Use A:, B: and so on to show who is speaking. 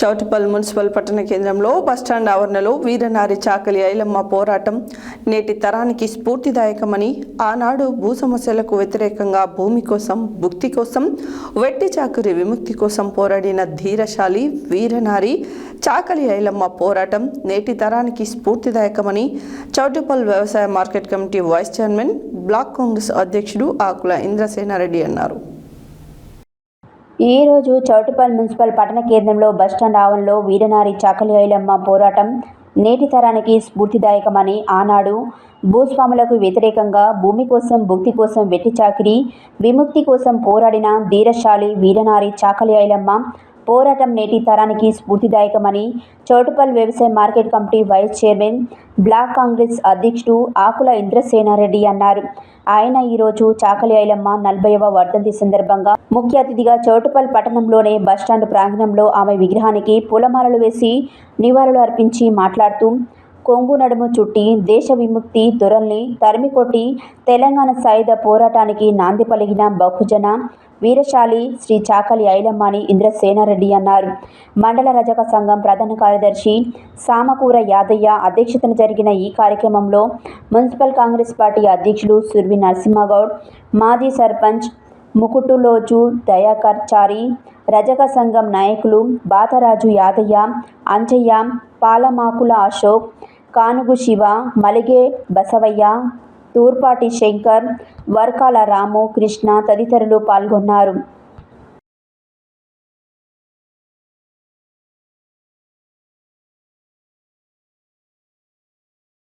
A: Choutuppal municipal పట్టణ కేంద్రంలో bus stand ఆవరణలో వీరనారి చాకలి ఐలమ్మ పోరాటం నేటి తరానికి స్ఫూర్తిదాయకమని ఆనాడు భూ సమస్యలకు వ్యతిరేకంగా భూమి కోసం భుక్తి కోసం వెట్టి చాకరి విముక్తి కోసం పోరాడిన ధీరశాలి వీరనారి చాకలి ఐలమ్మ పోరాటం నేటి తరానికి స్ఫూర్తిదాయకమని చౌటుపల్ వ్యవసాయ market committee vice chairman block Congress అధ్యక్షుడు ఆకుల ఇంద్రసేనారెడ్డి అన్నారు.
B: ఈ రోజు చౌటుపల్ మున్సిపల్ పట్టణ కేంద్రంలో బస్టాండ్ ఆవరణలో వీరనారి చాకలి ఐలమ్మ పోరాటం నేటి తరానికి స్ఫూర్తిదాయకమని ఆనాడు భూస్వాములకు వ్యతిరేకంగా భూమి కోసం భుక్తి కోసం వెట్టి చాకిరి విముక్తి కోసం పోరాడిన ధీరశాలి వీరనారి చాకలి ఐలమ్మ పోరాటం నేటి తరానికి స్ఫూర్తిదాయకమని చోటుపల్లి వ్యవసాయ market committee vice chairman block Congress అధ్యక్షుడు ఆకుల ఇంద్రసేనారెడ్డి అన్నారు. ఆయన ఈరోజు చాకలి ఐలమ్మ నలభైవ వర్ధంతి సందర్భంగా ముఖ్య అతిథిగా చోటుపల్లి పట్టణంలోనే బస్టాండ్ ప్రాంగణంలో ఆమె విగ్రహానికి పూలమాలలు వేసి నివాళులు అర్పించి మాట్లాడుతూ కొంగు నడుము చుట్టి దేశ విముక్తి దొరల్ని తరిమికొట్టి తెలంగాణ సాయుధ పోరాటానికి నాంది పలిగిన బహుజన వీరశాలి శ్రీ చాకలి ఐలమ్మని ఇంద్రసేనారెడ్డి అన్నారు. మండల రజక సంఘం ప్రధాన కార్యదర్శి సామకూర యాదయ్య అధ్యక్షతన జరిగిన ఈ కార్యక్రమంలో మున్సిపల్ కాంగ్రెస్ పార్టీ అధ్యక్షులు సుర్వి నరసింహగౌడ్ మాజీ సర్పంచ్ ముకుటులోజు దయాకర్ చారి రజక సంఘం నాయకులు బాతరాజు యాదయ్య అంజయ్య పాలమాకుల అశోక్ కానుగు శివ మలిగే బసవయ్య తూర్పాటి శంకర్ వర్కాల రాము కృష్ణ తదితరులు పాల్గొన్నారు.